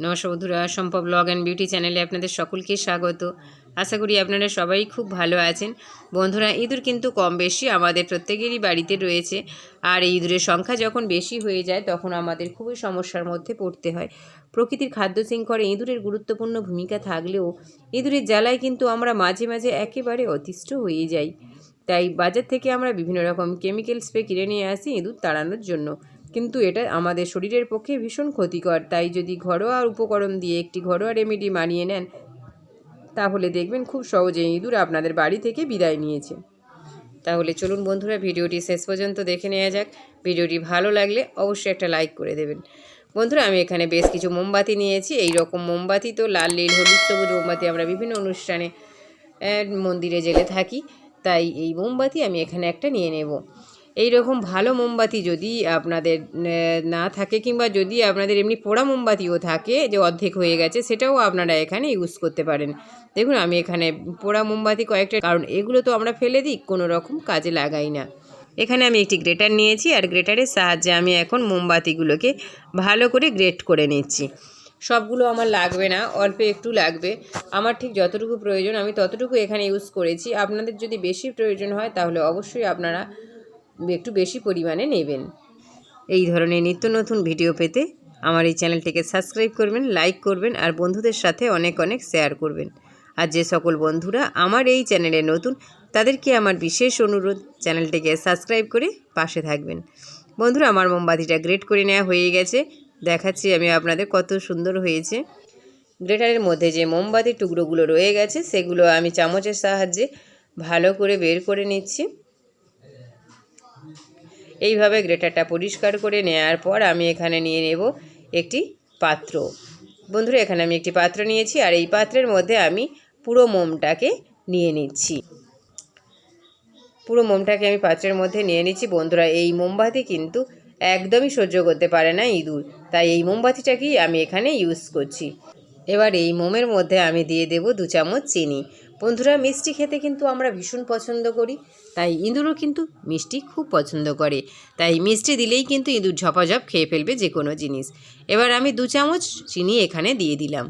নমস্কার বন্ধুরা, সম্ভব ব্লগ অ্যান্ড বিউটি চ্যানেলে আপনাদের সকলকে স্বাগত। আশা করি আপনারা সবাই খুব ভালো আছেন। বন্ধুরা, ইঁদুর কিন্তু কম বেশি আমাদের প্রত্যেকেরই বাড়িতে রয়েছে। আর এই ইঁদুরের সংখ্যা যখন বেশি হয়ে যায়, তখন আমাদের খুবই সমস্যার মধ্যে পড়তে হয়। প্রকৃতির খাদ্য শৃঙ্খলে ইঁদুরের গুরুত্বপূর্ণ ভূমিকা থাকলেও ইঁদুরের জ্বালায় কিন্তু আমরা মাঝে মাঝে একেবারে অতিষ্ঠ হয়ে যাই। তাই বাজার থেকে আমরা বিভিন্ন রকম কেমিক্যাল স্প্রে কিনে নিয়ে আসি ইঁদুর তাড়ানোর জন্য। কিন্তু এটা আমাদের শরীরের পক্ষে ভীষণ ক্ষতিকর। তাই যদি ঘরোয়া উপকরণ দিয়ে একটি ঘরোয়া রেমেডি মানিয়ে নেন, তাহলে দেখবেন খুব সহজে ইঁদুর আপনাদের বাড়ি থেকে বিদায় নিয়েছে। তাহলে চলুন বন্ধুরা, ভিডিওটি শেষ পর্যন্ত দেখে নেওয়া যাক। ভিডিওটি ভালো লাগলে অবশ্যই একটা লাইক করে দেবেন। বন্ধুরা, আমি এখানে বেশ কিছু মোমবাতি নিয়েছি। এই রকম মোমবাতি তো লাল, নীল, হলুদ, সবুজ মোমবাতি আমরা বিভিন্ন অনুষ্ঠানে মন্দিরে জেলে থাকি। তাই এই মোমবাতি আমি এখানে একটা নিয়ে নেব। এই রকম ভালো মোমবাতি যদি আপনাদের না থাকে কিংবা যদি আপনাদের এমনি পোড়া মোমবাতিও থাকে যে অর্ধেক হয়ে গেছে, সেটাও আপনারা এখানে ইউজ করতে পারেন। দেখুন, আমি এখানে পোড়া মোমবাতি কয়েকটা, কারণ এগুলো তো আমরা ফেলে দিই, কোনো রকম কাজে লাগাই না। এখানে আমি একটি গ্রেটার নিয়েছি, আর গ্রেটারের সাহায্যে আমি এখন মোমবাতিগুলোকে ভালো করে গ্রেট করে নিচ্ছি। সবগুলো আমার লাগবে না, অল্প একটু লাগবে। আমার ঠিক যতটুকু প্রয়োজন, আমি ততটুকু এখানে ইউজ করেছি। আপনাদের যদি বেশি প্রয়োজন হয়, তাহলে অবশ্যই আপনারা একটু বেশি পরিমাণে নেবেন। এই ধরনের নিত্য নতুন ভিডিও পেতে আমার এই চ্যানেলটিকে সাবস্ক্রাইব করবেন, লাইক করবেন আর বন্ধুদের সাথে অনেক অনেক শেয়ার করবেন। আর যে সকল বন্ধুরা আমার এই চ্যানেলে নতুন, তাদেরকে আমার বিশেষ অনুরোধ, চ্যানেলটিকে সাবস্ক্রাইব করে পাশে থাকবেন। বন্ধুরা, আমার মোমবাতিটা গ্রেট করে নেওয়া হয়ে গেছে। দেখাচ্ছি আমি আপনাদের কত সুন্দর হয়েছে। গ্রেটারের মধ্যে যে মোমবাতির টুকরোগুলো রয়ে গেছে, সেগুলো আমি চামচের সাহায্যে ভালো করে বের করে নিচ্ছি। এইভাবে গ্রেটারটা পরিষ্কার করে নেওয়ার পর আমি এখানে নিয়ে নেব একটি পাত্র। বন্ধুরা, এখানে আমি একটি পাত্র নিয়েছি আর এই পাত্রের মধ্যে আমি পুরো মোমটাকে নিয়ে নিচ্ছি। পুরো মোমটাকে আমি পাত্রের মধ্যে নিয়ে নিচ্ছি। বন্ধুরা, এই মোমবাতি কিন্তু একদমই সহ্য করতে পারে না ইঁদুর। তাই এই মোমবাতিটাকেই আমি এখানে ইউজ করছি। এবার এই মোমের মধ্যে আমি দিয়ে দেব দু চামচ চিনি। বন্ধুরা, মিষ্টি খেতে কিন্তু আমরা ভীষণ পছন্দ করি। তাই ইঁদুরও কিন্তু মিষ্টি খুব পছন্দ করে। তাই মিষ্টি দিলেই কিন্তু ইঁদুর ঝপাঝপ খেয়ে ফেলবে যে কোনো জিনিস। এবার আমি দু চামচ চিনি এখানে দিয়ে দিলাম।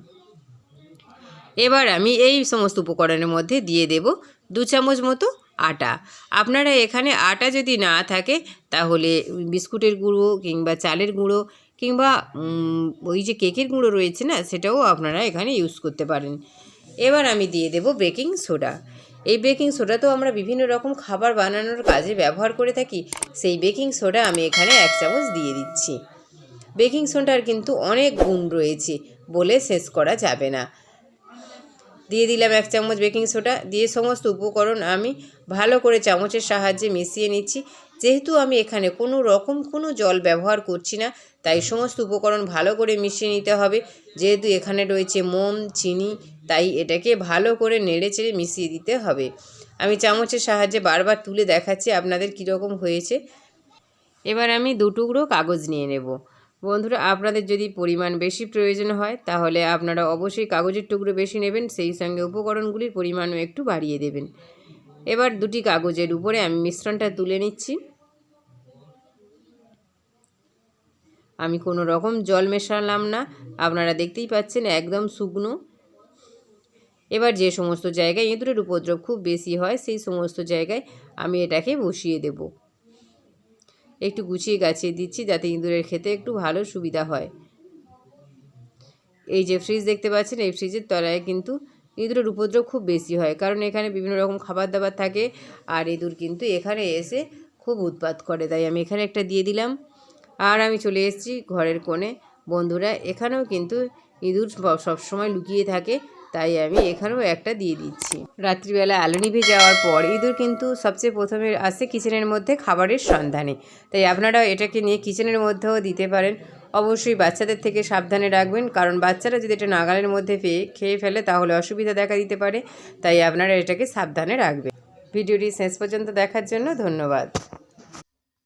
এবার আমি এই সমস্ত উপকরণের মধ্যে দিয়ে দেব দু চামচ মতো আটা। আপনারা এখানে আটা যদি না থাকে, তাহলে বিস্কুটের গুঁড়ো কিংবা চালের গুঁড়ো কিংবা ওই যে কেকের গুঁড়ো রয়েছে না, সেটাও আপনারা এখানে ইউজ করতে পারেন। এবার আমি দিয়ে দেব বেকিং সোডা। এই বেকিং সোডা তো আমরা বিভিন্ন রকম খাবার বানানোর কাজে ব্যবহার করে থাকি, সেই বেকিং সোডা আমি এখানে এক চামচ দিয়ে দিচ্ছি। বেকিং সোডার কিন্তু অনেক গুণ রয়েছে বলে শেষ করা যাবে না। দিয়ে দিলাম এক চামচ বেকিং সোডা, দিয়ে সমস্ত উপকরণ আমি ভালো করে চামচের সাহায্যে মিশিয়ে নিচ্ছি। যেহেতু আমি এখানে কোনো রকম কোনো জল ব্যবহার করছি না, তাই সমস্ত উপকরণ ভালো করে মিশিয়ে নিতে হবে। যেহেতু এখানে রয়েছে মোম, চিনি, তাই এটাকে ভালো করে নেড়ে চেড়ে মিশিয়ে দিতে হবে। আমি চামচের সাহায্যে বারবার তুলে দেখাচ্ছি আপনাদের কীরকম হয়েছে। এবার আমি দু টুকরো কাগজ নিয়ে নেব। বন্ধুরা, আপনাদের যদি পরিমাণ বেশি প্রয়োজন হয়, তাহলে আপনারা অবশ্যই কাগজের টুকরো বেশি নেবেন, সেই সঙ্গে উপকরণগুলির পরিমাণও একটু বাড়িয়ে দেবেন। এবার দুটি কাগজের উপরে আমি মিশ্রণটা তুলে নিচ্ছি। আমি কোনো রকম জল মেশালাম না, আপনারা দেখতেই পাচ্ছেন একদম শুকনো। এবার যে সমস্ত জায়গায় ইঁদুরের উপদ্রব খুব বেশি হয়, সেই সমস্ত জায়গায় আমি এটাকে বসিয়ে দেব। একটু গুছিয়ে গাছিয়ে দিচ্ছি যাতে ইঁদুরের খেতে একটু ভালো সুবিধা হয়। এই যে ফ্রিজ দেখতে পাচ্ছেন, এই ফ্রিজের তলায় কিন্তু ইঁদুরের উপদ্রব খুব বেশি হয়। কারণ এখানে বিভিন্ন রকম খাবার দাবার থাকে আর ইঁদুর কিন্তু এখানে এসে খুব উৎপাত করে। তাই আমি এখানে একটা দিয়ে দিলাম। আর আমি চলে এসেছি ঘরের কোণে। বন্ধুরা, এখানেও কিন্তু ইঁদুর সব- সবসময় লুকিয়ে থাকে। তাই আমি এখানেও একটা দিয়ে দিচ্ছি। রাত্রিবেলা আলো নিভে যাওয়ার পর ইঁদুর কিন্তু সবচেয়ে প্রথমে আসে কিচেনের মধ্যে খাবারের সন্ধানে। তাই আপনারা এটাকে নিয়ে কিচেনের মধ্যেও দিতে পারেন। অবশ্যই বাচ্চাদের থেকে সাবধানে রাখবেন, কারণ বাচ্চারা যদি এটা নাগালের মধ্যে পেয়ে খেয়ে ফেলে তাহলে অসুবিধা দেখা দিতে পারে। তাই আপনারা এটাকে সাবধানে রাখবেন। ভিডিওটি শেষ পর্যন্ত দেখার জন্য ধন্যবাদ।